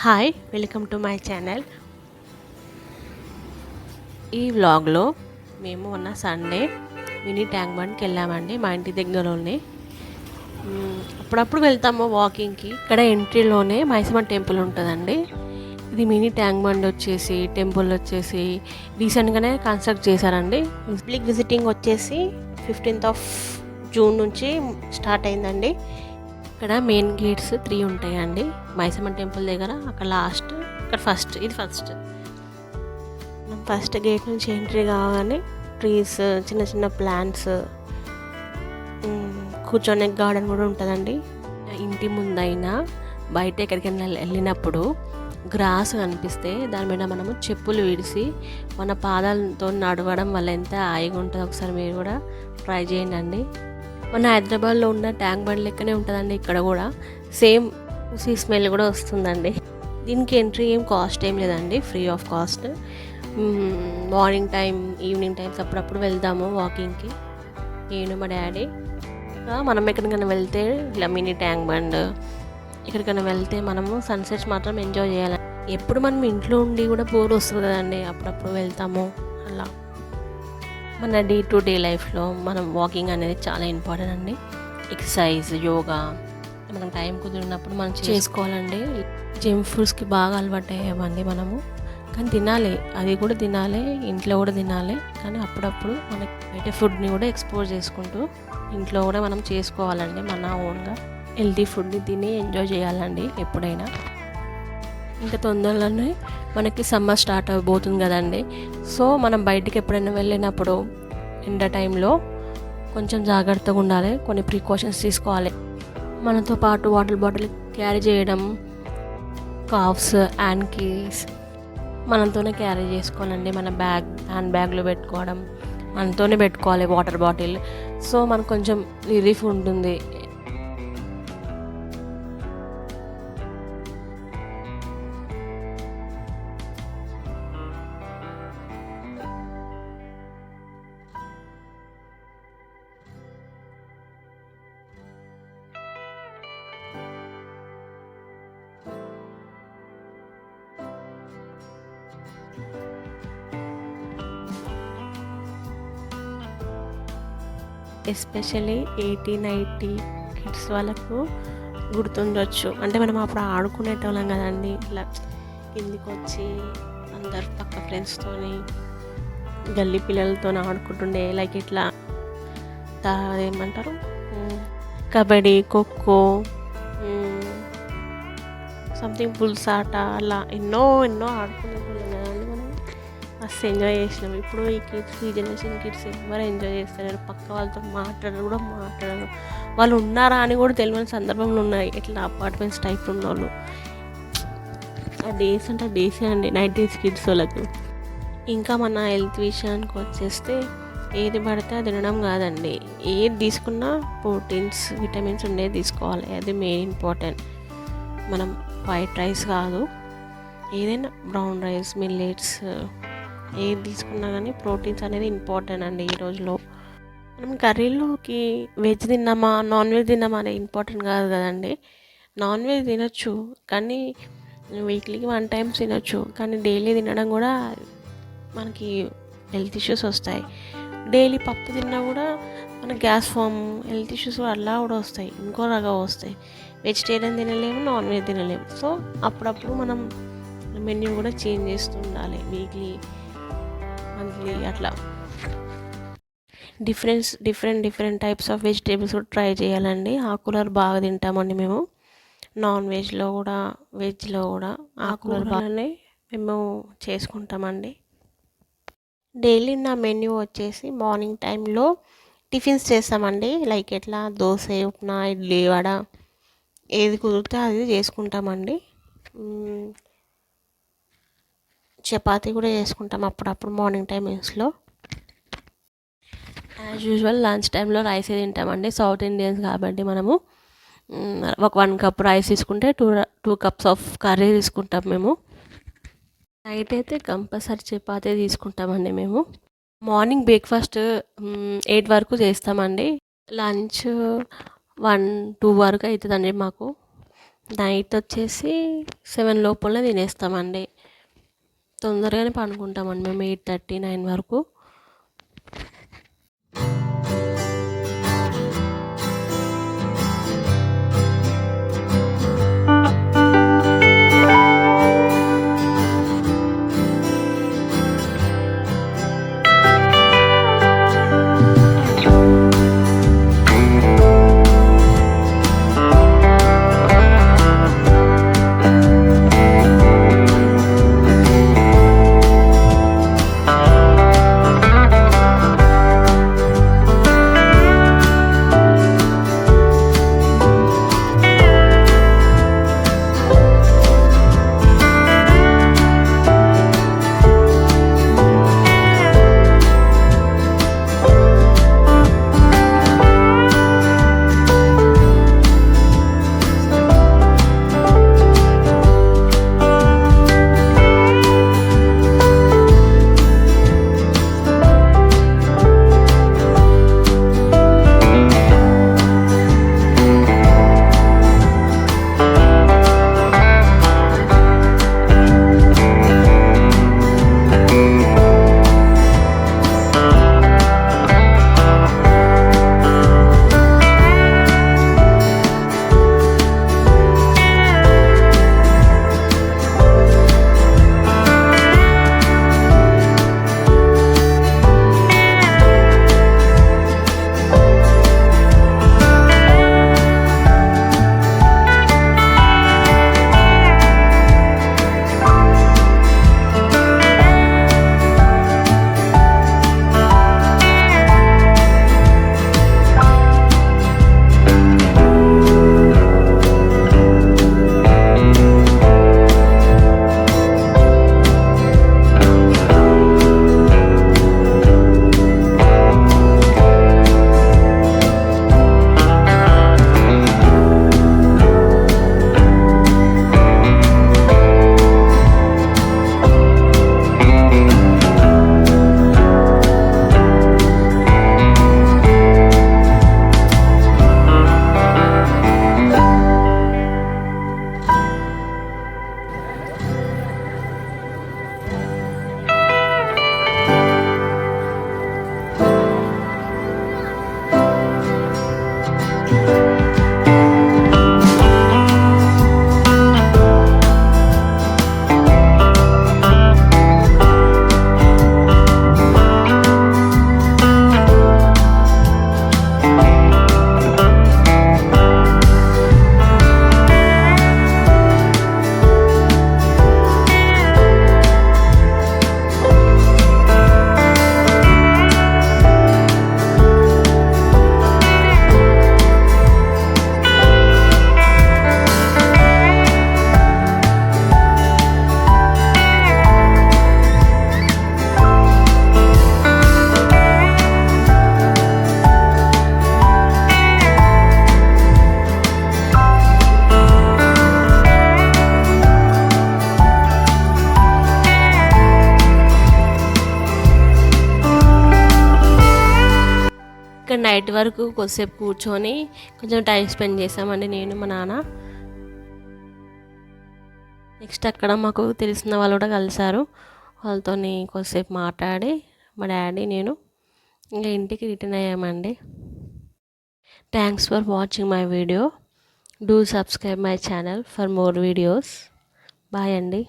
Hi welcome to my channel. ఈ వ్లాగ్లో మేము మొన్న సండే మినీ ట్యాంక్ బండ్కి వెళ్ళామండి మా ఇంటి దగ్గరలోనే. అప్పుడప్పుడు వెళ్తాము వాకింగ్కి. ఇక్కడ ఎంట్రీలోనే మైసమ్మ టెంపుల్ ఉంటుందండి. ఇది మినీ ట్యాంక్ బండ్ వచ్చేసి టెంపుల్ వచ్చేసి రీసెంట్గానే కన్స్ట్రక్ట్ చేశారండి. పబ్లిక్ విజిటింగ్ వచ్చేసి ఫిఫ్టీన్త్ ఆఫ్ జూన్ నుంచి స్టార్ట్ అయిందండి. ఇక్కడ మెయిన్ గేట్స్ త్రీ ఉంటాయండి. మైసమ్మ టెంపుల్ దగ్గర అక్కడ లాస్ట్ ఇక్కడ ఫస్ట్ ఇది ఫస్ట్ ఫస్ట్ గేట్ నుంచి ఎంట్రీ కాగానే ట్రీస్ చిన్న చిన్న ప్లాంట్స్ కూర్చొనే గార్డెన్ కూడా ఉంటుందండి. ఇంటి ముందైనా బయట ఎక్కడికైనా వెళ్ళినప్పుడు గ్రాస్ కనిపిస్తే దాని మీద మనము చెప్పులు విడిసి మన పాదాలతో నడవడం వల్ల ఎంత హాయిగా ఉంటుందో ఒకసారి మీరు కూడా ట్రై చేయండి అండి మన హైదరాబాద్లో ఉన్న ట్యాంక్ బండ్ లెక్కనే ఉంటుందండి ఇక్కడ కూడా. సేమ్ ఉసి స్మెల్ కూడా వస్తుందండి. దీనికి ఎంట్రీ ఏం కాస్ట్ ఏం లేదండి free of cost. Morning time evening times అప్పుడప్పుడు వెళ్దాము వాకింగ్కి. నేను మా డాడీ. ఇంకా మనం ఎక్కడికైనా వెళ్తే ఇలా మినీ ట్యాంక్ బండ్. ఎక్కడికైనా వెళ్తే మనము సన్సెట్స్ మాత్రం ఎంజాయ్ చేయాలి. ఎప్పుడు మనం ఇంట్లో ఉండి కూడా బోర్ వస్తుంది కదండి అప్పుడప్పుడు వెళ్తాము అలా. మన డే టు డే లైఫ్లో మనం వాకింగ్ అనేది చాలా ఇంపార్టెంట్ అండి. ఎక్సర్సైజ్ యోగా మనం టైం కుదిరినప్పుడు మనం చేసుకోవాలండి. జిమ్ ఫుడ్స్కి బాగా అలవాటు అయ్యామండి మనము. కానీ తినాలి. అది కూడా తినాలి. ఇంట్లో కూడా తినాలి. కానీ అప్పుడప్పుడు మనకి బయట ఫుడ్ని కూడా ఎక్స్పోజ్ చేసుకుంటూ ఇంట్లో కూడా మనం చేసుకోవాలండి మన ఓన్గా హెల్తీ ఫుడ్ని తిని ఎంజాయ్ చేయాలండి ఎప్పుడైనా. ఇంకా తొందరలోనే మనకి సమ్మర్ స్టార్ట్ అవబోతుంది కదండి. సో మనం బయటికి ఎప్పుడైనా వెళ్ళినప్పుడు ఎండ టైంలో కొంచెం జాగ్రత్తగా ఉండాలి కొన్ని ప్రికాషన్స్ తీసుకోవాలి. మనతో పాటు వాటర్ బాటిల్ క్యారీ చేయడం కాఫ్స్ హ్యాండ్ కీస్ మనతోనే క్యారీ చేసుకోవాలండి. మన బ్యాగ్ హ్యాండ్ బ్యాగ్లో పెట్టుకోవడం మనతోనే పెట్టుకోవాలి వాటర్ బాటిల్ సో మనకు కొంచెం రిలీఫ్ ఉంటుంది. ఎస్పెషలీ ఎయిటీ నైంటీ కిడ్స్ వాళ్ళకు గుర్తుండొచ్చు. అంటే మనం అప్పుడు ఆడుకునేటోళ్ళం కదండి. ఇట్లా కిందికి వచ్చి అందరు పక్క ఫ్రెండ్స్తోని గల్లీ పిల్లలతో ఆడుకుంటుండే. లైక్ ఇట్లా దా- అదేమంటారు? కబడ్డీ ఖోఖో సంథింగ్ పుల్సాట అలా ఎన్నో ఎన్నో ఆడుకునేటోళ్ళం. మస్తు ఎంజాయ్ చేసినాం. ఇప్పుడు ఈ కిడ్స్ ఈ జనరేషన్ కిడ్స్ ఎవరు ఎంజాయ్ చేస్తారు పక్క వాళ్ళతో మాట్లాడరు కూడా మాట్లాడరు. వాళ్ళు ఉన్నారా అని కూడా తెలియని సందర్భంలో ఉన్నాయి. ఇట్లా అపార్ట్మెంట్స్ టైప్ ఉన్న వాళ్ళు ఆ డేస్ అంటే డేసే అండి. నైంటీస్ కిడ్స్ వాళ్ళకు. ఇంకా మన హెల్త్ విషయానికి వచ్చేస్తే ఏది పడితే అది తినడం కాదండి. ఏది తీసుకున్నా ప్రోటీన్స్ విటమిన్స్ ఉండేది తీసుకోవాలి. అది మెయిన్ ఇంపార్టెంట్ మనం వైట్ రైస్ కాదు. ఏదైనా బ్రౌన్ రైస్ మిల్లెట్స్ ఏది తీసుకున్నా కానీ ప్రోటీన్స్ అనేది ఇంపార్టెంట్ అండి ఈ రోజులో మనం కర్రీలోకి వెజ్ తిన్నామా నాన్ వెజ్ తిన్నామా అనేది ఇంపార్టెంట్ కాదు కదండి. నాన్ వెజ్ తినొచ్చు కానీ వీక్లీకి వన్ టైమ్స్ తినొచ్చు కానీ డైలీ తినడం కూడా మనకి హెల్త్ ఇష్యూస్ వస్తాయి. డైలీ పప్పు తిన్నా కూడా మన గ్యాస్ ఫామ్ హెల్త్ ఇష్యూస్ కూడా అలా కూడా వస్తాయి ఇంకో రకం వస్తాయి. వెజిటేరియన్ తినలేము నాన్ వెజ్ తినలేము. సో అప్పుడప్పుడు మనం మెన్యూ కూడా చేంజ్ చేస్తూ ఉండాలి వీక్లీ మంత్లీ అట్లా. Difference different different types of vegetables కూడా ట్రై చేయాలండి. ఆకుకూరలు బాగా తింటామండి మేము. నాన్ వెజ్లో కూడా వెజ్లో కూడా ఆకుకూరలు బాగానే మేము చేసుకుంటామండి. డైలీ నా మెన్యూ వచ్చేసి మార్నింగ్ టైంలో టిఫిన్స్ చేస్తామండి. లైక్ ఎట్లా? దోశ ఉప్మా ఇడ్లీ వడ. ఏది కుదిరితే అది చేసుకుంటామండి. చపాతీ కూడా చేసుకుంటాం అప్పుడప్పుడు మార్నింగ్ టైమింగ్స్లో. యాజ్ యూజువల్ లంచ్ టైంలో రైస్ తింటామండి. సౌత్ ఇండియన్స్ కాబట్టి మనము ఒక వన్ కప్ రైస్ తీసుకుంటే two two cups of curry తీసుకుంటాం మేము. నైట్ అయితే కంపల్సరీ చపాతీ తీసుకుంటామండి మేము. మార్నింగ్ బ్రేక్ఫాస్ట్ ఎయిట్ వరకు చేస్తామండి. లంచ్ వన్ టూ వరకు అవుతుందండి మాకు. నైట్ వచ్చేసి సెవెన్ లోపల తినేస్తామండి. తొందరగానే పండుకుంటామండి. మేము ఎయిట్ థర్టీ నైన్ వరకు. నైట్ వరకు కొద్దిసేపు కూర్చొని కొంచెం టైం స్పెండ్ చేసామండి నేను మా నాన్న. నెక్స్ట్ అక్కడ మాకు తెలిసిన వాళ్ళు కూడా కలిశారు. వాళ్ళతో కొద్దిసేపు మాట్లాడి మా డాడీ నేను ఇంకా ఇంటికి return అయ్యామండి. Thanks for watching my video do subscribe my channel for more videos bye అండి.